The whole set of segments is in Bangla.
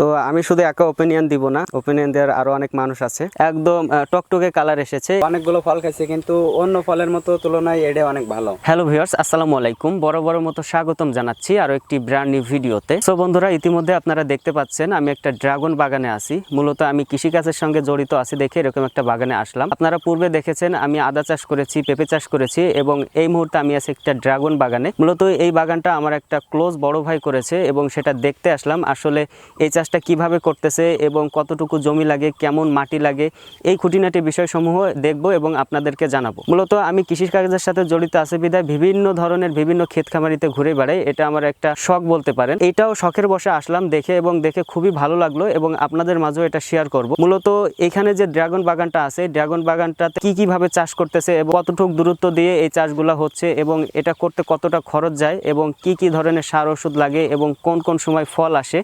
তো আমি শুধু একা ওপিনিয়ন দিব না। ওপিনিয়ন দেওয়ার আরও অনেক মানুষ আছে। একদম টকটকে কালার এসেছে। অনেকগুলো ফল খাইছে, কিন্তু অন্য ফলের মতো তুলনায় এটা অনেক ভালো। হ্যালো ভিউয়ার্স আসসালামু আলাইকুম। বড় বড় মতো স্বাগতম জানাচ্ছি আরও একটি ব্র্যান্ড নিউ ভিডিওতে সো বন্ধুরা, ইতিমধ্যে আপনারা দেখতে পাচ্ছেন, আমি একটা ড্রাগন বাগানে আছি। মূলত আমি কৃষিকাজের সঙ্গে জড়িত আছি দেখে এরকম একটা বাগানে আসলাম। আপনারা পূর্বে দেখেছেন, আমি আদা চাষ করেছি, পেঁপে চাষ করেছি এবং এই মুহূর্তে আমি আছি একটা ড্রাগন বাগানে। মূলত এই বাগানটা আমার একটা ক্লোজ বড় ভাই করেছে এবং সেটা দেখতে আসলাম। আসলে এই চাষটা কীভাবে করতেছে এবং কতটুকু জমি লাগে, কেমন মাটি লাগে, এই খুঁটিনাটি বিষয়সমূহ দেখব এবং আপনাদেরকে জানাব। মূলত আমি কৃষি কাজের সাথে জড়িত আছে বিধায় বিভিন্ন ধরনের বিভিন্ন ক্ষেত খামারিতে ঘুরে বেড়াই, এটা আমার একটা শখ বলতে পারেন। এটাও শখের বসে আসলাম দেখে এবং দেখে খুবই ভালো লাগল এবং আপনাদের মাঝেও এটা শেয়ার করব। মূলত এখানে যে ড্রাগন বাগানটা আছে, ড্রাগন বাগানটাতে কি কীভাবে চাষ করতেছে এবং কতটুকু দূরত্ব দিয়ে এই চাষগুলো হচ্ছে এবং এটা করতে কতটা খরচ যায় এবং কি কি ধরনের সার ওষুধ লাগে এবং কোন কোন সময় ফল আসে,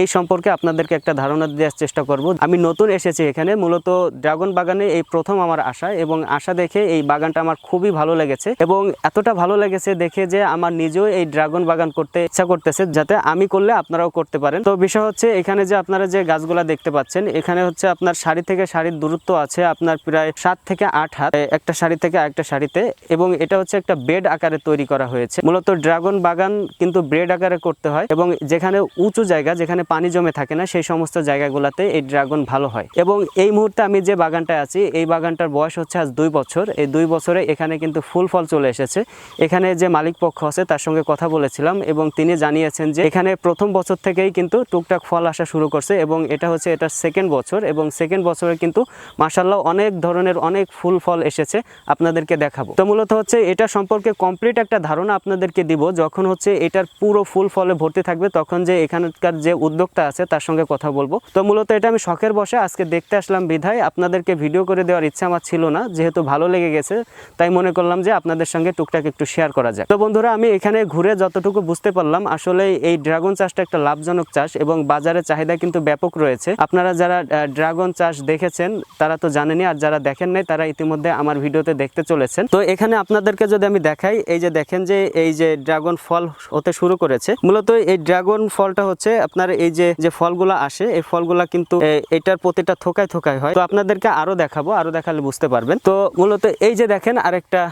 এই সম্পর্কে আপনাদেরকে একটা ধারণা দেওয়ার চেষ্টা করব। আমি নতুন এসেছি এখানে, মূলত ড্রাগন বাগানে এই প্রথম আমার আশা এবং আশা দেখে এই বাগানটা আমার খুবই ভালো লেগেছে এবং এতটা ভালো লেগেছে দেখে যে আমার নিজেও এই ড্রাগন বাগান করতে ইচ্ছা করতেছে যাতে আমি করলে আপনারাও করতে পারেন। তো বিষয় হচ্ছে এখানে যে আপনারা যে গাছগুলা দেখতে পাচ্ছেন, এখানে হচ্ছে আপনার শাড়ি থেকে শাড়ির দূরত্ব আছে আপনার প্রায় সাত থেকে আট হাত একটা শাড়ি থেকে আরেকটা শাড়িতে এবং এটা হচ্ছে একটা বেড আকারে তৈরি করা হয়েছে। মূলত ড্রাগন বাগান কিন্তু ব্রেড আকারে করতে হয় এবং যেখানে উঁচু জায়গা, যেখানে পানি জমে থাকে না, সেই সমস্ত জায়গাগুলোতে এই ড্রাগন ভালো হয়। এবং এই মুহূর্তে আমি যে বাগানটায় আছি, এই বাগানটার বয়স হচ্ছে আজ দুই বছর। এই দুই বছরে এখানে কিন্তু ফুল ফল চলে এসেছে। এখানে যে মালিক পক্ষ আছে, তার সঙ্গে কথা বলেছিলাম এবং তিনি জানিয়েছেন যে এখানে প্রথম বছর থেকেই কিন্তু টুকটাক ফল আসা শুরু করছে এবং এটা হচ্ছে এটা সেকেন্ড বছর এবং সেকেন্ড বছরে কিন্তু মাসাল্লাহ অনেক ধরনের অনেক ফুল ফল এসেছে আপনাদেরকে দেখাবো। তো মূলত হচ্ছে এটা সম্পর্কে কমপ্লিট একটা ধারণা আপনাদেরকে দিব, যখন হচ্ছে এটার পুরো ফুল ফলে ভর্তি থাকবে, তখন যে এখানকার যে উদ্যোক্তা আছে তার সঙ্গে কথা বলব। তো মূলত এটা আমি শখের বসে আজকে দেখতে আসলাম বিধায়। আপনাদেরকে ভিডিও করে দেওয়ার ইচ্ছা আমার ছিল না, যেহেতু ভালো লেগে গেছে, তাই মনে করলাম যে আপনাদের সঙ্গে টুকটাক একটু শেয়ার করা যায় তো বন্ধুরা, আমি এখানে ঘুরে যতটুকু বুঝতে পারলাম, আসলে এই ড্রাগন চাষটা একটা লাভজনক চাষ এবং বাজারে চাহিদা কিন্তু ব্যাপক রয়েছে। আপনারা যারা ড্রাগন চাষ দেখেছেন, তারা তো জানেনই, আর যারা দেখেন নাই, তারা ইতিমধ্যে আমার ভিডিওতে দেখতে চলেছেন। তো এখানে আপনাদেরকে যদি আমি দেখাই, এই যে দেখেন যে, এই যে ড্রাগন ফল হতে শুরু করেছে। মূলত এই ড্রাগন ফলটা হচ্ছে আপনার এই যে ফলগুলো আসে, এই ফলগুলো কিন্তু এটার প্রতিটা থোকায় থোকায় হয়। তো আপনাদেরকে আরও দেখাবো, আরও দেখালে বুঝতে পারবেন। তো মূলত এই যে দেখেন আরেকটা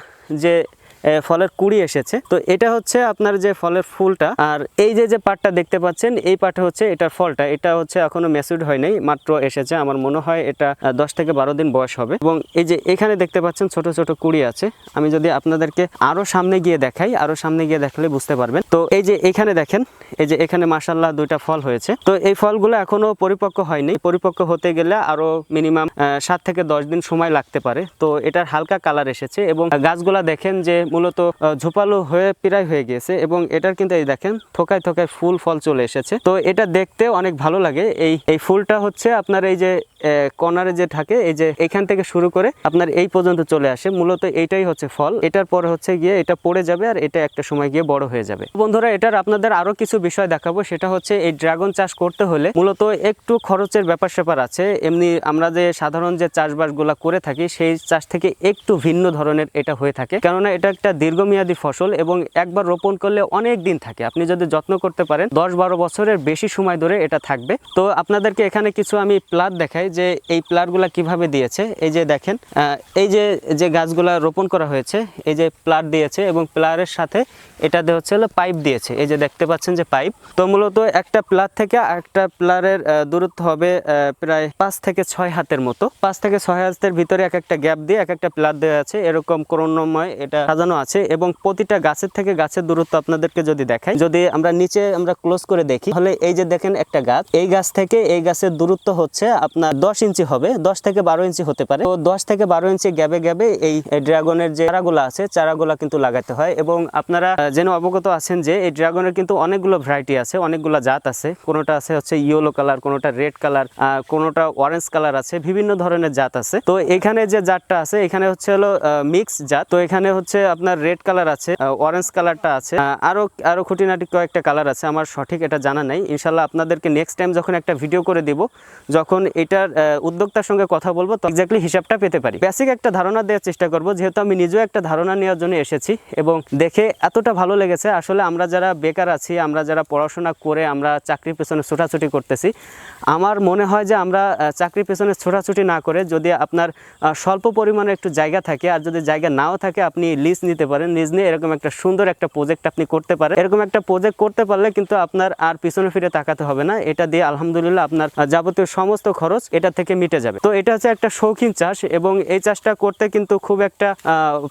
যে ফলের কুড়ি এসেছে। তো এটা হচ্ছে আপনার যে ফলের ফুলটা, আর এই যে যে পাটটা দেখতে পাচ্ছেন, এই পাটে হচ্ছে এটার ফলটা। এটা হচ্ছে এখনও ম্যাচুড হয় নাই, মাত্র এসেছে। আমার মনে হয় এটা দশ থেকে বারো দিন বয়স হবে। এবং এই যে, এখানে দেখতে পাচ্ছেন ছোট ছোট কুড়ি আছে। আমি যদি আপনাদেরকে আরও সামনে গিয়ে দেখাই, আরও সামনে গিয়ে দেখলে বুঝতে পারবেন। তো এই যে, এখানে দেখেন, এই যে, এখানে মাসাল্লাহ দুইটা ফল হয়েছে। তো এই ফলগুলো এখনও পরিপক্ক হয়নি। পরিপক্ক হতে গেলে আরও মিনিমাম সাত থেকে দশ দিন সময় লাগতে পারে। তো এটার হালকা কালার এসেছে এবং গাছগুলা দেখেন যে মূলত ঝোপালো হয়ে প্রায় হয়ে গিয়েছে এবং এটার কিন্তু এই দেখেন, থোকায় থোকায় ফুল, ফল চলে এসেছে। তো এটা দেখতে অনেক ভালো লাগে। এই এই ফুলটা হচ্ছে আপনার এই যে কর্নারে যে থাকে, এই যে এখান থেকে শুরু করে আপনার এই পর্যন্ত চলে আসে। মূলত এইটাই হচ্ছে ফল। এটার পরে হচ্ছে গিয়ে এটা পড়ে যাবে আর এটা একটা সময় গিয়ে বড় হয়ে যাবে। বন্ধুরা, এটার আপনাদের আরও কিছু বিষয় দেখাবো। সেটা হচ্ছে এই ড্রাগন চাষ করতে হলে মূলত একটু খরচের ব্যাপার স্যাপার আছে। এমনি আমরা যে সাধারণ যে চাষবাসগুলো করে থাকি, সেই চাষ থেকে একটু ভিন্ন ধরনের এটা হয়ে থাকে। কেননা এটা একটা দীর্ঘমেয়াদী ফসল এবং একবার রোপণ করলে অনেক দিন থাকে। আপনি যদি যত্ন করতে পারেন, দশ বারো বছরের বেশি সময় ধরে এটা থাকবে। তো আপনাদেরকে এখানে কিছু আমি প্লাট দেখাই যে এই প্লাটগুলা কীভাবে দিয়েছে, এই যে দেখেন এই যে যে গাছগুলা রোপণ করা হয়েছে, এই যে প্লাট দিয়েছে এবং প্লারের সাথে এটা দিয়ে হচ্ছে হলো পাইপ দিয়েছে, এই যে দেখতে পাচ্ছেন যে পাইপ। তো মূলত একটা প্লার থেকে একটা প্লারের দূরত্ব হবে প্রায় পাঁচ থেকে ছয় হাতের মতো। পাঁচ থেকে ছয় হাতের ভিতরে এক একটা গ্যাপ দিয়ে এক একটা প্লার দেওয়া আছে, এরকম ক্রমময় এটা সাজানো আছে এবং প্রতিটা গাছের থেকে গাছের দূরত্ব আপনাদেরকে যদি দেখাই, যদি আমরা নিচে আমরা ক্লোজ করে দেখি, তাহলে এই যে দেখেন একটা গাছ, এই গাছ থেকে এই গাছের দূরত্ব হচ্ছে আপনার দশ ইঞ্চি হবে, দশ থেকে বারো ইঞ্চি হতে পারে। তো দশ থেকে বারো ইঞ্চি গ্যাবে গ্যাবে এই ড্রাগনের যে চারাগুলো আছে, চারাগুলো কিন্তু লাগাতে হয় এবং আপনারা যেন অবগত আছেন যে এই ড্রাগনের কিন্তু অনেকগুলো ভ্যারাইটি আছে, অনেকগুলো জাত আছে। কোনোটা আছে হচ্ছে ইয়েলো কালার কোনোটা রেড কালার কোনোটা অরেঞ্জ কালার আছে, বিভিন্ন ধরনের জাত আছে। তো এখানে যে জাতটা আছে, এখানে হচ্ছে হলো মিক্স জাত। তো এখানে হচ্ছে আপনার রেড কালার আছে অরেঞ্জ কালারটা আছে আরও আরও খুঁটিনাটি কয়েকটা কালার আছে, আমার সঠিক এটা জানা নাই। ইনশাল্লাহ আপনাদেরকে নেক্সট টাইম যখন একটা ভিডিও করে দিব, যখন এটার আপনার উদ্যোক্তার সঙ্গে কথা বলব, তো এক্স্যাক্টলি হিসাবটা পেতে পারি। বেসিক একটা ধারণা দেওয়ার চেষ্টা করব, যেহেতু আমি নিজেও একটা ধারণা নেওয়ার জন্য এসেছি এবং দেখে এতটা ভালো লেগেছে। আসলে আমরা যারা বেকার আছি, আমরা যারা পড়াশোনা করে আমরা চাকরির পেছনে ছোটাছুটি করতেছি, আমার মনে হয় যে আমরা চাকরির পেছনে ছোটাছুটি না করে যদি আপনার স্বল্প পরিমাণে একটু জায়গা থাকে আর যদি জায়গা নাও থাকে, আপনি লিজ নিতে পারেন। লিজ নিয়ে এরকম একটা সুন্দর একটা প্রজেক্ট আপনি করতে পারেন। এরকম একটা প্রজেক্ট করতে পারলে কিন্তু আপনার আর পিছনে ফিরে তাকাতে হবে না। এটা দিয়ে আলহামদুলিল্লাহ আপনার যাবতীয় সমস্ত খরচ এটা থেকে মিটে যাবে। তো এটা হচ্ছে একটা শৌখিন চাষ এবং এই চাষটা করতে কিন্তু খুব একটা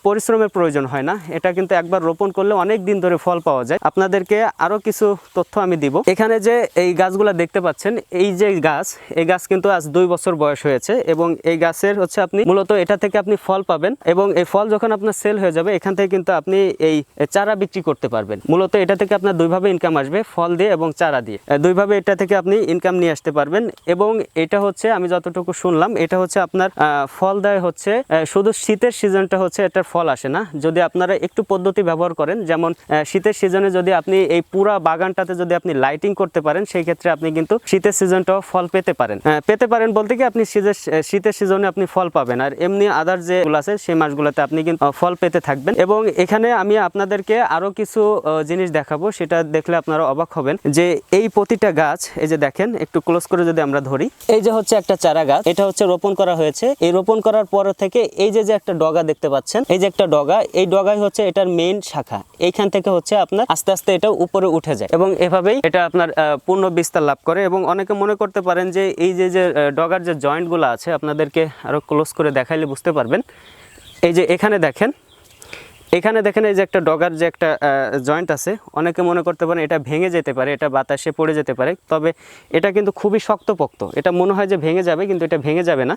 পরিশ্রমের প্রয়োজন হয় না। এটা কিন্তু একবার রোপণ করলে অনেক দিন ধরে ফল পাওয়া যায়। আপনাদেরকে আরও কিছু তথ্য আমি দিব। এখানে যে এই গাছগুলো দেখতে পাচ্ছেন, এই যে গাছ, এই গাছ কিন্তু আজ দুই বছর বয়স হয়েছে এবং এই গাছের হচ্ছে আপনি মূলত এটা থেকে আপনি ফল পাবেন এবং এই ফল যখন আপনার সেল হয়ে যাবে, এখান থেকে কিন্তু আপনি এই চারা বিক্রি করতে পারবেন। মূলত এটা থেকে আপনার দুইভাবে ইনকাম আসবে, ফল দিয়ে এবং চারা দিয়ে। দুইভাবে এটা থেকে আপনি ইনকাম নিয়ে আসতে পারবেন এবং এটা হচ্ছে আমি যতটুকু শুনলাম, এটা হচ্ছে আপনার ফল দেয় হচ্ছে শুধু শীতের সিজনটা হচ্ছে এটার ফল আসে না। যদি আপনারা একটু পদ্ধতি ব্যবহার করেন, যেমন শীতের সিজনে যদি আপনি এই পুরা বাগানটাতে যদি আপনি লাইটিং করতে পারেন, সেই ক্ষেত্রে আপনি কিন্তু শীতের সিজনটাও ফল পেতে পারেন। পেতে পারেন বলতে কি, আপনি শীতের শীতের সিজনে আপনি ফল পাবেন। আর এমনি আদার যে আছে, সেই মাসগুলোতে আপনি কিন্তু ফল পেতে থাকবেন। এবং এখানে আমি আপনাদেরকে আরও কিছু জিনিস দেখাবো, সেটা দেখলে আপনারা অবাক হবেন যে এই প্রতিটা গাছ, এই যে দেখেন, একটু ক্লোজ করে যদি আমরা ধরি, এই যে হচ্ছে একটা চারা গাছ, এটা হচ্ছে রোপণ করা হয়েছে। এই রোপণ করার পর থেকে এই যে যে একটা ডগা দেখতে পাচ্ছেন, এই যে একটা ডগা, এই ডগাই হচ্ছে এটার মেইন শাখা। এইখান থেকে হচ্ছে আপনার আস্তে আস্তে এটা উপরে উঠে যায় এবং এভাবেই এটা আপনার পূর্ণ বিস্তার লাভ করে এবং অনেকে মনে করতে পারেন যে, এই যে যে ডগার যে জয়েন্টগুলো আছে, আপনাদেরকে আরও ক্লোজ করে দেখাইলে বুঝতে পারবেন। এই যে, এখানে দেখেন এখানে দেখেন এই যে একটা ডগার যে একটা জয়েন্ট আছে, অনেকে মনে করতে পারেন এটা ভেঙে যেতে পারে, এটা বাতাসে পড়ে যেতে পারে, তবে এটা কিন্তু খুবই শক্তপোক্ত। এটা মনে হয় যে ভেঙে যাবে, কিন্তু এটা ভেঙে যাবে না।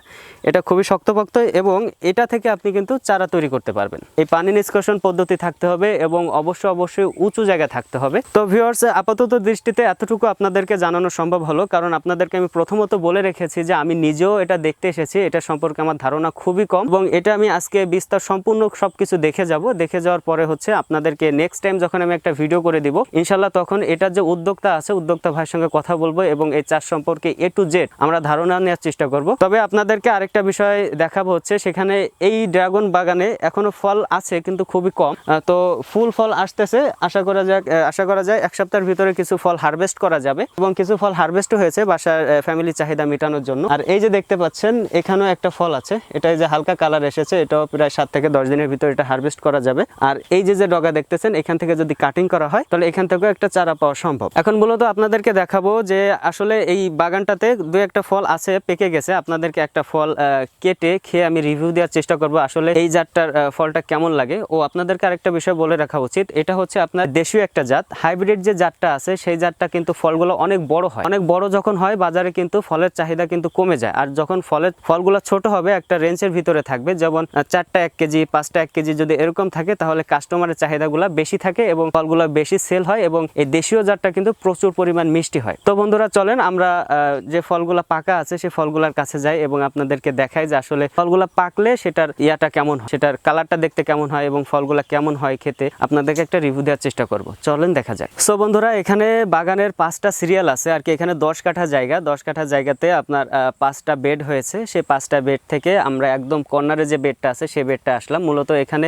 এটা খুবই শক্তপোক্ত এবং এটা থেকে আপনি কিন্তু চারা তৈরি করতে পারবেন। এই পানি নিষ্কাশন পদ্ধতি থাকতে হবে এবং অবশ্যই অবশ্যই উঁচু জায়গায় থাকতে হবে। তো ভিউয়ার্স আপাতত দৃষ্টিতে এতটুকু আপনাদেরকে জানানো সম্ভব হলো, কারণ আপনাদেরকে আমি প্রথমত বলে রেখেছি যে আমি নিজেও এটা দেখতে এসেছি, এটা সম্পর্কে আমার ধারণা খুবই কম এবং এটা আমি আজকে বিস্তার সম্পূর্ণ সব কিছু দেখে যাব। দেখে যাওয়ার পরে হচ্ছে আপনাদেরকে নেক্সট টাইম যখন আমি একটা ভিডিও করে দিব ইনশাল্লাহ তখন এটার যে উদ্যোক্তা আছে, উদ্যোক্তা ভাইয়ের সঙ্গে কথা বলব এবং এই চাষ সম্পর্কে এ টু জেড আমরা ধারণা নেওয়ার চেষ্টা করব। তবে আপনাদেরকে আরেকটা বিষয় দেখাবো হচ্ছে, সেখানে এই ড্রাগন বাগানে এখনও ফল আছে কিন্তু খুবই কম। তো ফুল ফল আসতেছে, আশা করা যাক আশা করা যায় এক সপ্তাহের ভিতরে কিছু ফল হারভেস্ট করা যাবে এবং কিছু ফল হারভেস্ট হয়েছে বাসার ফ্যামিলি চাহিদা মেটানোর জন্য। আর এই যে দেখতে পাচ্ছেন, এখানেও একটা ফল আছে এটা যে হালকা কালার এসেছে, এটাও প্রায় সাত থেকে দশ দিনের ভিতরে এটা হারভেস্ট করা যাবে। আর এই যে যে ডগা দেখতেছেন, এখান থেকে যদি কাটিং করা হয়, তাহলে এখান থেকেও একটা চারা পাওয়া সম্ভব। এখন মূলত আপনাদেরকে দেখাবো যে আসলে এই বাগানটাতে দু একটা ফল আছে, পেকে গেছে। আপনাদেরকে একটা ফল কেটে খেয়ে আমি রিভিউ দেওয়ার চেষ্টা করব আসলে এই জাতটার ফলটা কেমন লাগে। ও আপনাদেরকে আরেকটা বিষয় বলে রাখা উচিত, এটা হচ্ছে আপনার দেশীয় একটা জাত। হাইব্রিড যে জাতটা আছে, সেই জাতটা কিন্তু ফলগুলো অনেক বড় হয়। অনেক বড় যখন হয়, বাজারে কিন্তু ফলের চাহিদা কিন্তু কমে যায়। আর যখন ফলের, ফলগুলো ছোট হবে, একটা রেঞ্জের ভিতরে থাকবে। যেমন চারটা এক কেজি, পাঁচটা এক কেজি যদি এরকম থাকে তাহলে কাস্টমারের চাহিদাগুলো বেশি থাকে এবং ফলগুলো বেশি সেল হয় এবং এই দেশীয় জাতটা কিন্তু প্রচুর পরিমাণ মিষ্টি হয়। তো বন্ধুরা, চলেন আমরা যে ফলগুলা পাকা আছে সেই ফলগুলার কাছে যাই এবং আপনাদেরকে দেখাই যে আসলে ফলগুলা পাকলে সেটার ইয়াটা কেমন হয়, সেটার কালারটা দেখতে কেমন হয় এবং ফলগুলা কেমন হয় খেতে আপনাদেরকে একটা রিভিউ দেওয়ার চেষ্টা করব। চলেন দেখা যাক। সো বন্ধুরা, এখানে বাগানের পাঁচটা সিরিয়াল আছে আর কি, এখানে দশ কাঠা জায়গা। দশ কাঠা জায়গাতে আপনার পাঁচটা বেড হয়েছে। সেই পাঁচটা বেড থেকে আমরা একদম কর্নারে যে বেডটা আছে সেই বেডটা আসলাম। মূলত এখানে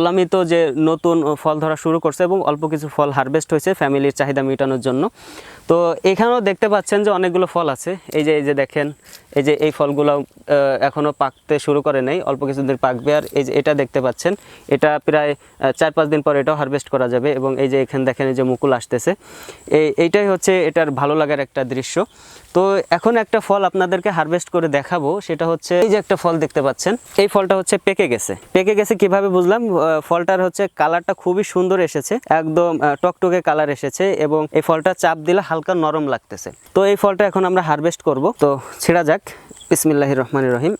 বললামই তো যে নতুন ফল ধরা শুরু করছে এবং অল্প কিছু ফল হারভেস্ট হয়েছে ফ্যামিলির চাহিদা মেটানোর জন্য। তো এখানেও দেখতে পাচ্ছেন যে অনেকগুলো ফল আছে। এই যে এই যে দেখেন, এই যে এই ফলগুলো এখনও পাকতে শুরু করে নেই, অল্প কিছুদিন পাকবে। আর এই যে এটা দেখতে পাচ্ছেন, এটা প্রায় চার পাঁচ দিন পর এটাও হারভেস্ট করা যাবে এবং এই যে এখানে দেখেন এই যে মুকুল আসতেছে। এই, এইটাই হচ্ছে এটার ভালো লাগার একটা দৃশ্য। তো এখন একটা ফল আপনাদেরকে হারভেস্ট করে দেখাবো, সেটা হচ্ছে এই যে একটা ফল দেখতে পাচ্ছেন। এই ফলটা হচ্ছে পেকে গেছে। পেকে গেছে কীভাবে বুঝলাম? ফলটার হচ্ছে কালারটা খুবই সুন্দর এসেছে, একদম টকটকে কালার এসেছে এবং এই ফলটা চাপ দিলে হালকা নরম লাগতেছে। তো এই ফলটা এখন আমরা হারভেস্ট করব। তো ছেড়া যাক। বিসমিল্লাহির রহমানির রহিম।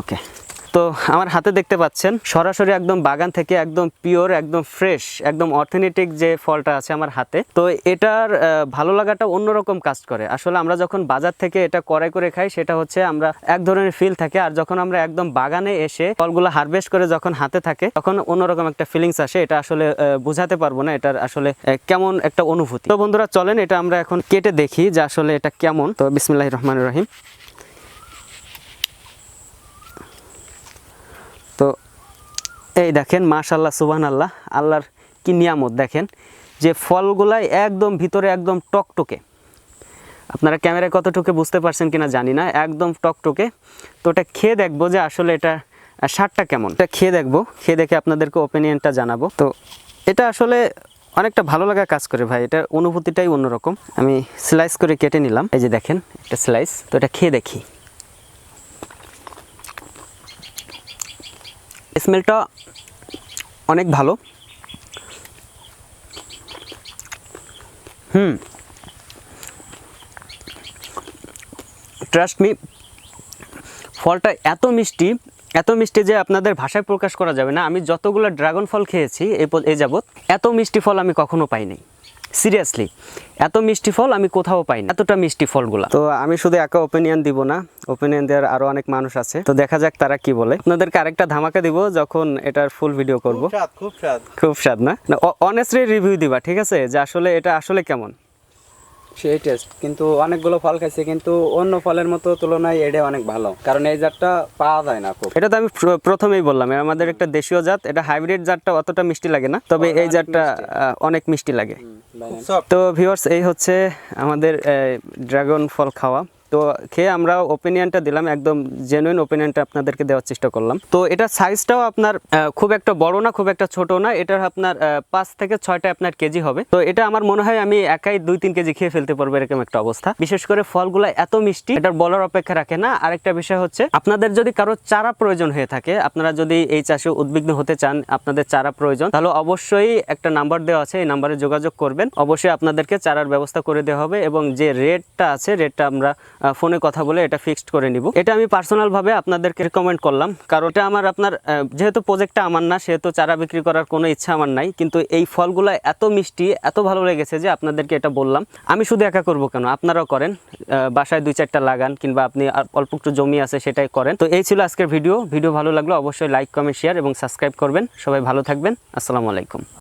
ওকে তো আমার হাতে দেখতে পাচ্ছেন, সরাসরি একদম বাগান থেকে একদম পিওর একদম ফ্রেশ একদম অর্থেনেটিক যে ফলটা আছে আমার হাতে। তো এটার ভালো লাগাটা অন্যরকম কাজ করে। আসলে আমরা যখন বাজার থেকে এটা করাই করে খাই, সেটা হচ্ছে আমরা এক ধরনের ফিল থাকে, আর যখন আমরা একদম বাগানে এসে ফলগুলো হারভেস্ট করে যখন হাতে থাকে, তখন অন্যরকম একটা ফিলিংস আসে। এটা আসলে বোঝাতে পারব না, এটার আসলে কেমন একটা অনুভূতি। তো বন্ধুরা, চলেন এটা আমরা এখন কেটে দেখি যে আসলে এটা কেমন। তো বিসমিল্লাহ রহমান রহিম। তো, এই দেখেন মাশাল্লাহ সুবহান আল্লাহ আল্লাহর কি নিয়ামত দেখেন, যে ফলগুলাই একদম ভিতরে একদম টকটকে। আপনারা ক্যামেরায় কতটুকু বুঝতে পারছেন কিনা জানি না, একদম টকটকে। তো ওটা খেয়ে দেখব যে আসলে এটা সারটা কেমন। এটা খেয়ে দেখব, খেয়ে দেখে আপনাদেরকে ওপিনিয়নটা জানাব। তো এটা আসলে অনেকটা ভালো লাগা কাজ করে ভাই এটার অনুভূতিটাই অন্যরকম। আমি স্লাইস করে কেটে নিলাম, এই যে দেখেন, একটা স্লাইস তো এটা খেয়ে দেখি। স্মেলটা অনেক ভালো। হুম। ট্রাস্ট মি ফলটা এত মিষ্টি এত মিষ্টি যে আপনাদের ভাষায় প্রকাশ করা যাবে না। আমি যতগুলো ড্রাগন ফল খেয়েছি এ যাবৎ এত মিষ্টি ফল আমি কখনো পাইনি। সিরিয়াসলি এত মিষ্টি ফল আমি কোথাও পাইনি এতটা মিষ্টি ফলগুলা। তো আমি শুধু একা ওপিনিয়ন দিব না ওপিনিয়ন দেওয়ার আরও অনেক মানুষ আছে। তো দেখা যাক তারা কি বলে। আপনাদেরকে আরেকটা ধামাকা দিব যখন এটার ফুল ভিডিও করব। খুব স্বাদ খুব স্বাদ। না? অনেস্টলি রিভিউ দিবা ঠিক আছে? যে আসলে এটা আসলে কেমন? সেই টেস্ট কিন্তু অনেকগুলো ফল খাইছে কিন্তু অন্য ফলের মতো তুলনায় এটা অনেক ভালো। কারণ এই জাতটা পাওয়া যায় না খুব। এটা তো আমি প্রথমেই বললাম আমাদের একটা দেশীয় জাত এটা হাইব্রিড জাতটা অতটা মিষ্টি লাগে না তবে এই জাতটা অনেক মিষ্টি লাগে। তো ভিউয়ার্স এই হচ্ছে আমাদের ড্রাগন ফল খাওয়া। তো খেয়ে আমরা ওপিনিয়নটা দিলাম, একদম জেনুইন ওপিনিয়নটা আপনাদেরকে দেওয়ার চেষ্টা করলাম। তো এটা সাইজটাও আপনার খুব একটা বড় না, খুব একটা ছোট না, এটার আপনার পাঁচ থেকে ছয়টা আপনার কেজি হবে। তো এটা আমার মনে হয় আমি একাই দুই তিন কেজি খেয়ে ফেলতে পারব, এরকম একটা অবস্থা। বিশেষ করে ফলগুলো এত মিষ্টি, এটার বলার অপেক্ষা রাখে না। আরেকটা বিষয় হচ্ছে, আপনাদের যদি কারও চারা প্রয়োজন হয়ে থাকে, আপনারা যদি এই চাষে উদ্বিগ্ন হতে চান, আপনাদের চারা প্রয়োজন, তাহলে অবশ্যই একটা নাম্বার দেওয়া আছে, এই নাম্বারে যোগাযোগ করবেন। অবশ্যই আপনাদেরকে চারার ব্যবস্থা করে দেওয়া হবে এবং যে রেটটা আছে রেটটা আমরা ফোনে কথা বলে এটা ফিক্সড করে নিব। এটা আমি পার্সোনাল ভাবে আপনাদেরকে রিকমেন্ড করলাম, কারণ এটা আমার আপনার যেহেতু প্রজেক্টটা আমার না, সেহেতু চারা বিক্রি করার কোনো ইচ্ছা আমার নাই, কিন্তু এই ফলগুলো এত মিষ্টি, এত ভালো লেগেছে যে আপনাদেরকে এটা বললাম। আমি শুধু একা করব কেন? আপনারাও করেন বাসায় দুই চারটা লাগান, কিংবা আপনি অল্প একটু জমি আছে সেটাই করেন। তো এই ছিল আজকের ভিডিও। ভিডিও ভালো লাগল অবশ্যই লাইক কমেন্ট শেয়ার এবং সাবস্ক্রাইব করবেন। সবাই ভালো থাকবেন। আসসালামু আলাইকুম।